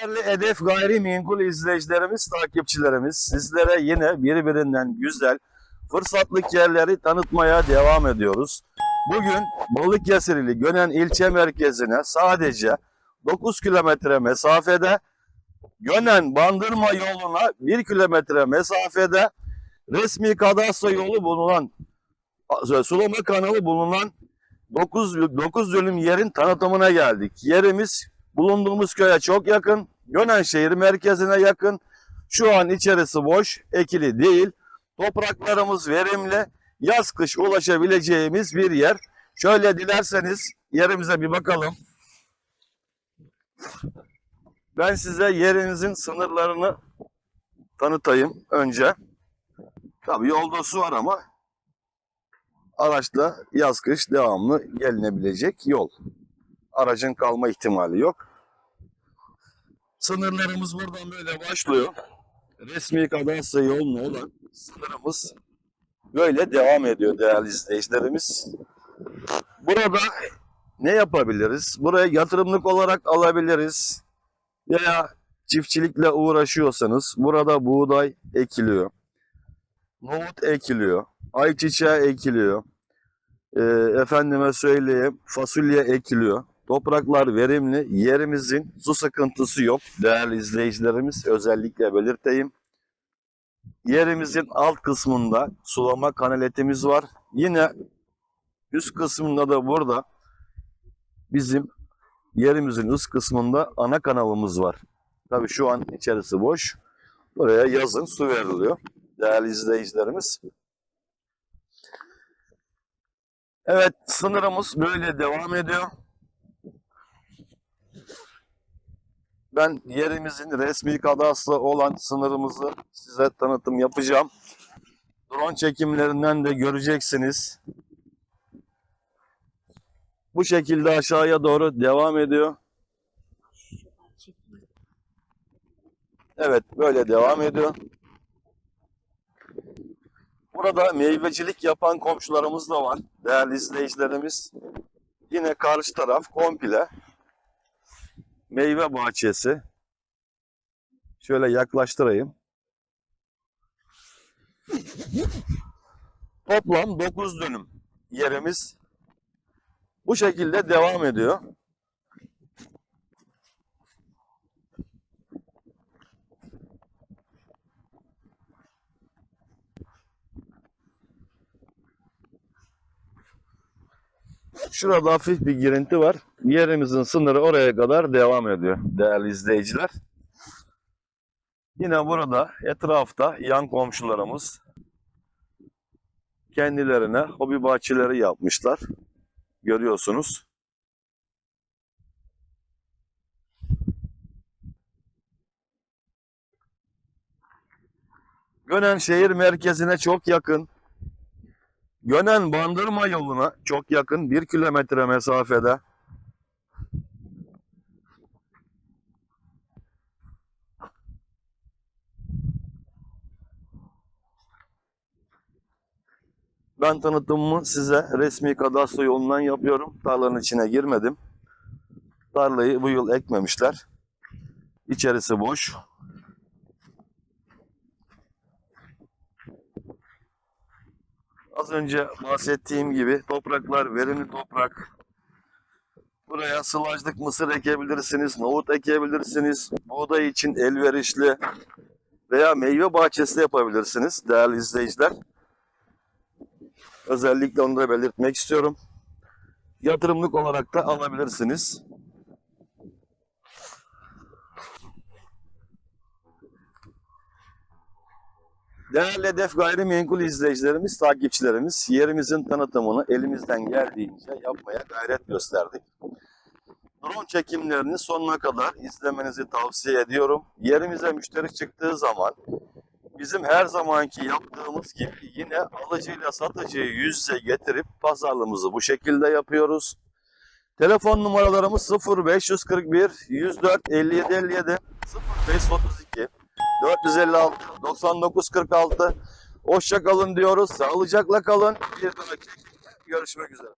Değerli Hedef Gayrimenkul izleyicilerimiz, takipçilerimiz sizlere yine birbirinden güzel fırsatlık yerleri tanıtmaya devam ediyoruz. Bugün Balıkesirli Gönen ilçe merkezine sadece 9 kilometre mesafede Gönen Bandırma yoluna 1 kilometre mesafede resmi kadastro yolu bulunan sulama kanalı bulunan 9, 9 dönüm yerin tanıtımına geldik. Yerimiz bulunduğumuz köye çok yakın. Gönen şehir merkezine yakın. Şu an içerisi boş, ekili değil. Topraklarımız verimli. Yaz kış ulaşabileceğimiz bir yer. Şöyle dilerseniz yerimize bir bakalım. Ben size yerimizin sınırlarını tanıtayım önce. Tabii yolda su var ama araçla yaz kış devamlı gelinebilecek yol. Aracın kalma ihtimali yok. Sınırlarımız buradan böyle başlıyor. Resmi kadastro yoluna olan sınırımız böyle devam ediyor değerli izleyicilerimiz. Burada ne yapabiliriz? Buraya yatırımlık olarak alabiliriz. Veya çiftçilikle uğraşıyorsanız burada buğday ekiliyor. Nohut ekiliyor. Ayçiçeği ekiliyor. Ee, efendime söyleyeyim fasulye ekiliyor. Topraklar verimli. Yerimizin su sıkıntısı yok. Değerli izleyicilerimiz özellikle belirteyim. Yerimizin alt kısmında sulama kanaletimiz var. Yine üst kısmında da burada bizim yerimizin üst kısmında ana kanalımız var. Tabii şu an içerisi boş. Buraya yazın su veriliyor. Değerli izleyicilerimiz. Evet sınırımız böyle devam ediyor. Ben yerimizin resmi kadastro olan sınırımızı size tanıtım yapacağım. Drone çekimlerinden de göreceksiniz. Bu şekilde aşağıya doğru devam ediyor. Evet böyle devam ediyor. Burada meyvecilik yapan komşularımız da var. Değerli izleyicilerimiz. Yine karşı taraf komple meyve bahçesi. Şöyle yaklaştırayım. Toplam 9 dönüm yerimiz bu şekilde devam ediyor. Şurada hafif bir girinti var. Yerimizin sınırı oraya kadar devam ediyor değerli izleyiciler. Yine burada etrafta yan komşularımız kendilerine hobi bahçeleri yapmışlar. Görüyorsunuz. Gönen şehir merkezine çok yakın. Gönen Bandırma yoluna çok yakın bir kilometre mesafede. Ben tanıtımımı size resmi kadastro yolundan yapıyorum. Tarlanın içine girmedim. Tarlayı bu yıl ekmemişler. İçerisi boş. Az önce bahsettiğim gibi topraklar verimli toprak. Buraya sılajlık mısır ekebilirsiniz, nohut ekebilirsiniz. Buğday için elverişli veya meyve bahçesi yapabilirsiniz değerli izleyiciler. Özellikle onu da belirtmek istiyorum. Yatırımlık olarak da alabilirsiniz. Değerli Hedef Gayrimenkul izleyicilerimiz, takipçilerimiz, yerimizin tanıtımını elimizden geldiğince yapmaya gayret gösterdik. Drone çekimlerini sonuna kadar izlemenizi tavsiye ediyorum. Yerimize müşteri çıktığı zaman bizim her zamanki yaptığımız gibi yine alıcıyla satıcıyı yüz yüze getirip pazarlığımızı bu şekilde yapıyoruz. Telefon numaralarımız 0541 104 57 57 0532 456 99 46 Hoşça kalın diyoruz. Sağlıcakla kalın. Bir dahaki görüşmek üzere.